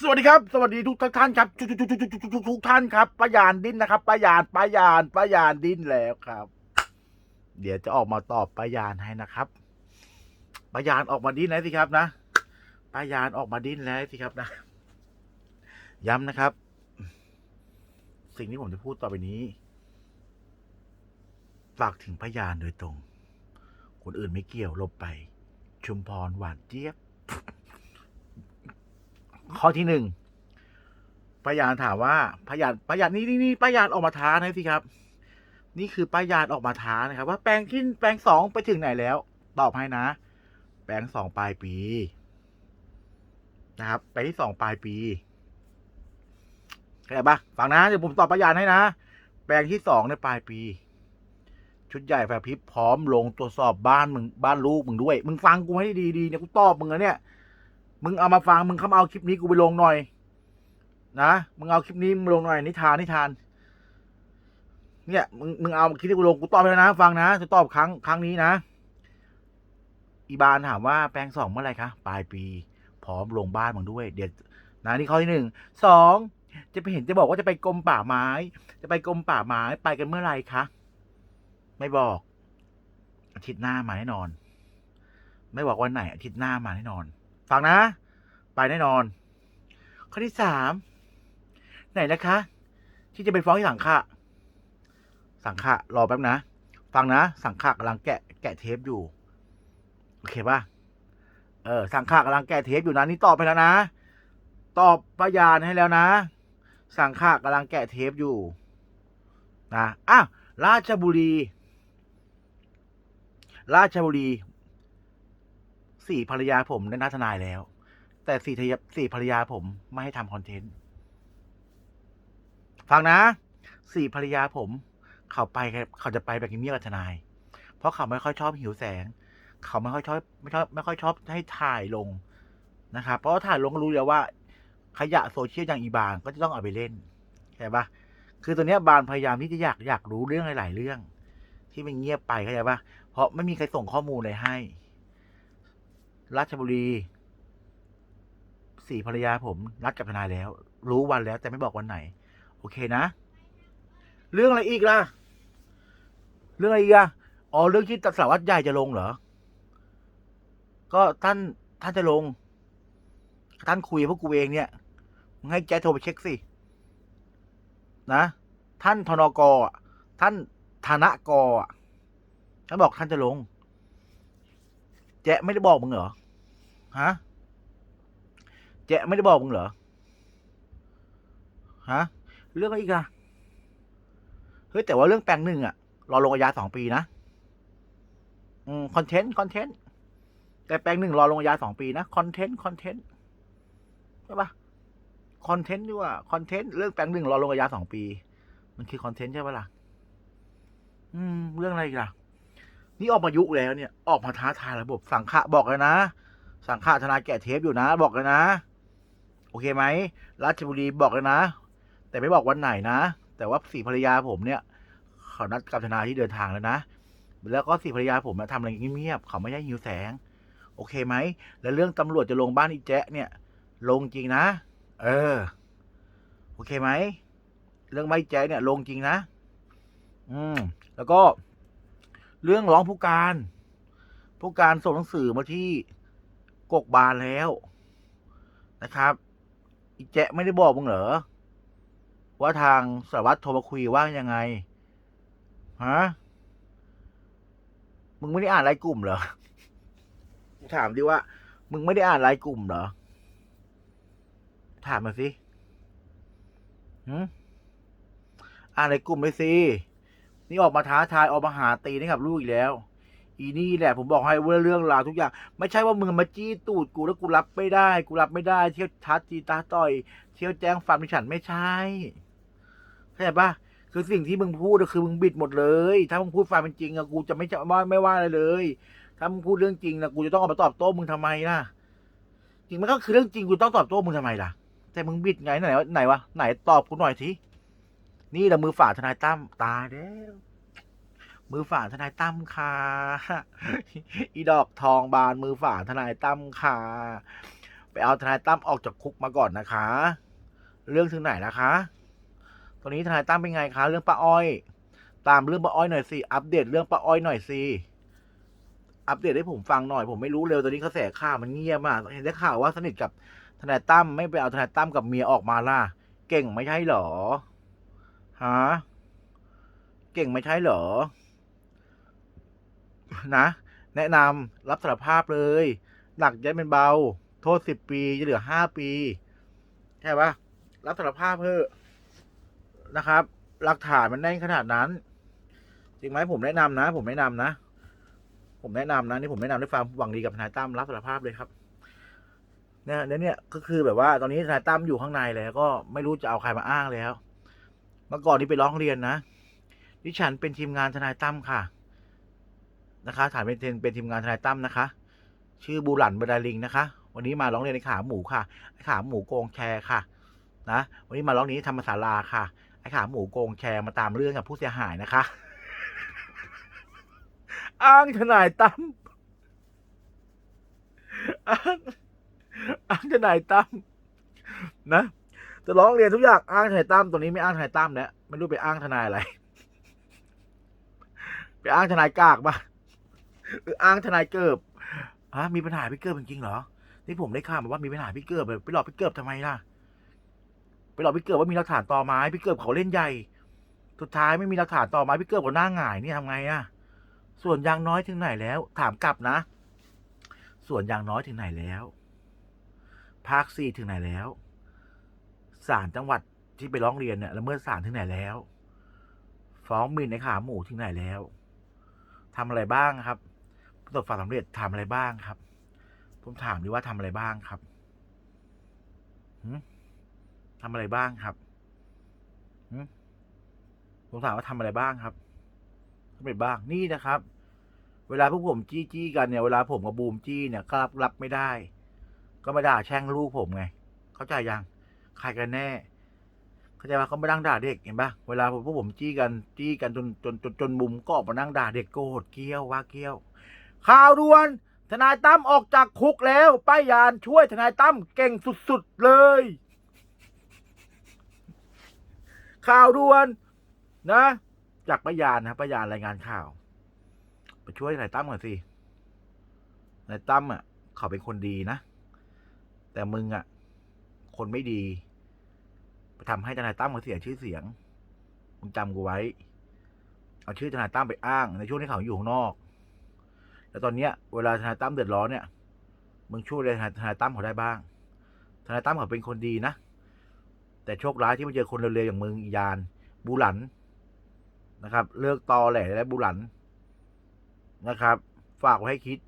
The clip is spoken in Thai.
สวัสดีครับ สวัสดีทุกท่านครับทุกทุกทุกทุกทุกทุกท่านครับป้ายานดินนะครับป้ายานป้ายานป้ายานดินแล้วครับ เดี๋ยวจะออกมาตอบป้ายานให้นะครับป้ายานออกมาดิ้นแล้วสิครับนะป้ายานออกมาดิ้นแล้วสิครับนะ ย้ำนะครับ สิ่งที่ผมจะพูดต่อไปนี้ฝากถึงพยานโดยตรง คนอื่นไม่เกี่ยวลบไป ชุมพรหวานเจี๊ยบ ข้อที่หนึ่งพยานถามว่าพยานพยานนี่นี่นี่พยานออกมาท้านะสิครับ นี่คือพยานออกมาท้านะครับ ว่าแปลงที่แปลงสองไปถึงไหนแล้ว ตอบให้นะ แปลงสองปลายปี นะครับแปลงที่สองปลายปีเข้าใจปะฟังนะเดี๋ยวผมตอบพยานให้นะ แปลงที่สองในปลายปี ชุดใหญ่ไฟพิบพร้อมลงตรวจสอบบ้านมึงบ้านลูกมึงด้วย มึงฟังกูให้ดีๆเนี่ยกูตอบมึงแล้วเนี่ย มึงเอามาฟังมึงเข้ามาเอาคลิปนี้กูไปลงหน่อย นะมึงเอาคลิปนี้มึงลงหน่อยนิทานนิทาน เนี่ยมึงมึงเอาคลิปที่กูลงกูตอบไปแล้วนะ ฟังนะจะตอบครั้งครั้งนี้นะ อีบานถามว่าแปลงสองเมื่อไหร่คะปลายปี พร้อมลงบ้านมึงด้วย เดี๋ยวนะนี่ข้อที่หนึ่งสองจะไปเห็นจะบอกว่าจะไปกรมป่าไม้ จะไปกรมป่าไม้ไปกันเมื่อไหร่คะไม่บอกอาทิตย์หน้ามาแน่นอน ไม่บอกวันไหนอาทิตย์หน้ามาแน่นอน ฟังนะ ไปแน่นอน ข้อที่สามไหนนะคะ ที่จะไปฟ้องที่สังขะสังขะรอแป๊บนะ ฟังนะ สังขะกำลังแกะแกะเทปอยู่ โอเคปะเออ สังขะกำลังแกะเทปอยู่นะนี่ตอบไปแล้วนะ ตอบพยานให้แล้วนะ สังขะกำลังแกะเทปอยู่นะอ้าวราชบุรี ราชบุรี สี่ภรรยาผมได้นัดทนายแล้ว แต่สี่ทสี่ภรรยาผมไม่ให้ทำคอนเทนต์ฟังนะสี่ภรรยาผม เขาไปเขาจะไปแบบเงียบกับทนาย เพราะเขาไม่ค่อยชอบหิวแสง เขาไม่ค่อยชอบไม่ชอบไม่ค่อยชอบให้ถ่ายลงนะครับเพราะถ่ายลงก็รู้แล้วว่า ขยะโซเชียลอย่างอีบานก็จะต้องเอาไปเล่นเข้าใจปะคือตัวเนี้ยบานพยายามที่จะอยากอยากรู้เรื่องหลาย ๆ เรื่อง ที่มันเงียบไปเข้าใจปะเพราะไม่มีใครส่งข้อมูลอะไรให้ ราชบุรีสี่ภรรยาผมนัดกับทนายแล้ว รู้วันแล้วแต่ไม่บอกวันไหน โอเคนะ เรื่องอะไรอีกล่ะ เรื่องอะไรอีกอะอ๋อเรื่องที่สารวัตรใหญ่จะลงเหรอ ก็ท่านท่านจะลง ท่านคุยพวกกูเองเนี่ยให้แจ๊คโทรไปเช็คสินะท่านธนกอะท่านธนกอะท่านบอกท่านจะลง แจ๊ะไม่ได้บอกมึงเหรอ ฮะ แจ๊ะไม่ได้บอกมึงเหรอ ฮะ เรื่องอะไรอีกอะเฮ้ย แต่ว่าเรื่องแปลงหนึ่งอะรอลงอาญาสองปีนะ อืมคอนเทนต์ คอนเทนต์ แต่แปลงหนึ่งรอลงอาญาสองปีนะคอนเทนต์ คอนเทนต์ใช่ปะคอนเทนต์ดีกว่าคอนเทนต์เรื่องแปลงหนึ่งรอลงอาญาสองปี มันคือคอนเทนต์ใช่ปะล่ะ อืม เรื่องอะไรอีกล่ะ นี่ออกมายุแล้วเนี่ยออกมาท้าทายระบบสังขะบอกเลยนะ สังขะทนาแกะเทปอยู่นะ บอกเลยนะ โอเคไหมราชบุรีบอกเลยนะ แต่ไม่บอกวันไหนนะ แต่ว่าสี่ภรรยาผมเนี่ยเขานัดกับทนายที่เดินทางแล้วนะ แล้วก็สี่ภรรยาผมทำอะไรเงียบๆเขาไม่ใช่หิวแสง โอเคไหมแล้วเรื่องตำรวจจะลงบ้านอีแจ๊ะเนี่ย ลงจริงนะ เออ โอเคไหมเรื่องไม่แจ๊ะเนี่ยลงจริงนะ อืม แล้วก็ เรื่องร้องผู้การ ผู้การส่งหนังสือมาที่กกบาลแล้วนะครับอีแจ๊ไม่ได้บอกมึงเหรอว่าทางสารวัตรโทรมาคุยว่ายังไงฮะมึงไม่ได้อ่านรายกลุ่มเหรอถามดิว่า มึงไม่ได้อ่านรายกลุ่มเหรอ ถามมาสิหืมอ่านรายกลุ่มไปสิ นี่ออกมาท้าทายออกมาหาตีนี่กับลูกอีกแล้ว อีนี่แหละผมบอกให้ว่าเรื่องราวทุกอย่าง ไม่ใช่ว่ามึงมาจี้ตูดกูแล้วกูรับไม่ได้ กูรับไม่ได้ เที่ยวทัดจีตาต่อย เที่ยวแจ้งความดิฉันไม่ใช่เข้าใจปะคือสิ่งที่มึงพูดก็คือมึงบิดหมดเลย ถ้ามึงพูดความเป็นจริงอะกูจะไม่จะไม่ไม่ว่าอะไรเลย ถ้ามึงพูดเรื่องจริงนะกูจะต้องเอามาตอบโต้มึงทำไมล่ะ จริงมันก็คือเรื่องจริงกูต้องตอบโต้มึงทำไมล่ะ แต่มึงบิดไงไหนวะไหนวะไหนตอบกูหน่อยที นี่แหละมือฝ่าทนายตั้มตายแล้วมือฝ่าทนายตั้มค่ะ อีดอกทองบานมือฝ่าทนายตั้มค่ะ ไปเอาทนายตั้มออกจากคุกมาก่อนนะคะ เรื่องถึงไหนนะคะ ตอนนี้ทนายตั้มเป็นไงคะ เรื่องป้าอ้อย ตามเรื่องป้าอ้อยหน่อยสิ อัปเดตเรื่องป้าอ้อยหน่อยสิ อัปเดตให้ผมฟังหน่อย ผมไม่รู้เร็วตอนนี้กระแสข่าวมันเงียบมาก เห็นได้ข่าวว่าสนิทกับทนายตั้มไม่ไปเอาทนายตั้มกับเมียออกมาล่ะ เก่งไม่ใช่หรอ ฮะเก่งไม่ใช่เหรอ นะ แนะนำรับสารภาพเลย หนักย้ายเป็นเบา โทษสิบปีจะเหลือห้าปี ใช่ปะรับสารภาพเพื่อนะครับ หลักฐานมันแน่นขนาดนั้น จริงไหมผมแนะนำนะ ผมแนะนำนะ ผมแนะนำนะนี่ผมแนะนำด้วยความหวังดีกับทนายตั้มรับสารภาพเลยครับเนี่ยแล้วเนี่ยก็คือแบบว่าตอนนี้ทนายตั้มอยู่ข้างในแล้วก็ไม่รู้จะเอาใครมาอ้างแล้ว มื่อก่อนที่ไปร้องเรียนนะ ดิฉันเป็นทีมงานทนายตั้มค่ะ นะคะฐานเป็นเป็นทีมงานทนายตั้มนะคะ ชื่อบูหลันบดาลิงนะคะ วันนี้มาร้องเรียนในขาหมูค่ะ ไอ้ขาหมูโกงแชร์ค่ะ นะ วันนี้มาร้องนี้ธรรมศาลาค่ะ ไอ้ขาหมูโกงแชร์มาตามเรื่องกับผู้เสียหายนะคะ อ้างทนายตั้ม อ้างอ้างทนายตั้มนะ จะร้องเรียนทุกอย่างอ้างทนายตั้มตัวนี้ไม่อ้างทนายตั้มแล้วไม่รู้ไปอ้างทนายอะไร ไปอ้างทนายกากปะหรืออ้างทนายเกิบฮะมีปัญหาพี่เกิบจริงๆเหรอที่ผมได้ข่าวมาว่ามีปัญหาพี่เกิบไปหลอกพี่เกิบทำไมล่ะไปหลอกพี่เกิบว่ามีหลักฐานต่อไม้พี่เกิบเขาเล่นใหญ่สุดท้ายไม่มีหลักฐานต่อไม้พี่เกิบเขาหน้าหงายนี่ทำไงอะส่วนยางน้อยถึงไหนแล้ว ถามกลับนะ ส่วนยางน้อยถึงไหนแล้วภาคสี่ถึงไหนแล้ว ศาลจังหวัดที่ไปร้องเรียนเนี่ยละเมิดศาลถึงไหนแล้ว ฟ้องหมิ่นในขาหมูถึงไหนแล้วทำอะไรบ้างครับประสบความสำเร็จทำอะไรบ้างครับ ผมถามดีว่าทำอะไรบ้างครับหืมทำอะไรบ้างครับผมถามว่าทำอะไรบ้างครับทำอะไรบ้างนี่นะครับ เวลาพวกผมจี้จี้กันเนี่ยเวลาผมกับบูมจี้เนี่ยก็รับรับไม่ได้ ก็มาด่าแช่งลูกผมไง เข้าใจยัง ใครกันแน่เข้าใจว่าเขาไม่นั่งด่าเด็กเห็นปะเวลาพวกผมจี้กันจี้กันจนจนจนจนมุมก็ออกมานั่งด่าเด็กโกรธเกี้ยวว่าเกี้ยว ข่าวด่วน ทนายตั้มออกจากคุกแล้ว ป้ายานช่วยทนายตั้มเก่งสุดๆเลย ข่าวด่วน นะ จากป้ายานนะป้ายยานรายงานข่าวไปช่วยทนายตั้มก่อนสิทนายตั้มอะเขาเป็นคนดีนะ แต่มึงอะ คนไม่ดี ไปทำให้ทนายตั้มเขาเสียชื่อเสียงมึงจำกูไว้ เอาชื่อทนายตั้มไปอ้าง ในช่วงที่เขาอยู่ข้างนอก แล้วตอนเนี้ย เวลาทนายตั้มเดือดร้อนเนี่ยมึงช่วยเลยทนายตั้มเขาได้บ้าง ทนายตั้มเขาเป็นคนดีนะ แต่โชคร้ายที่มาเจอคนเร็วๆอย่างมึงอียานบูหลันนะครับ เลิกตอแหล่และบูหลันนะครับ ฝากไว้ให้คิด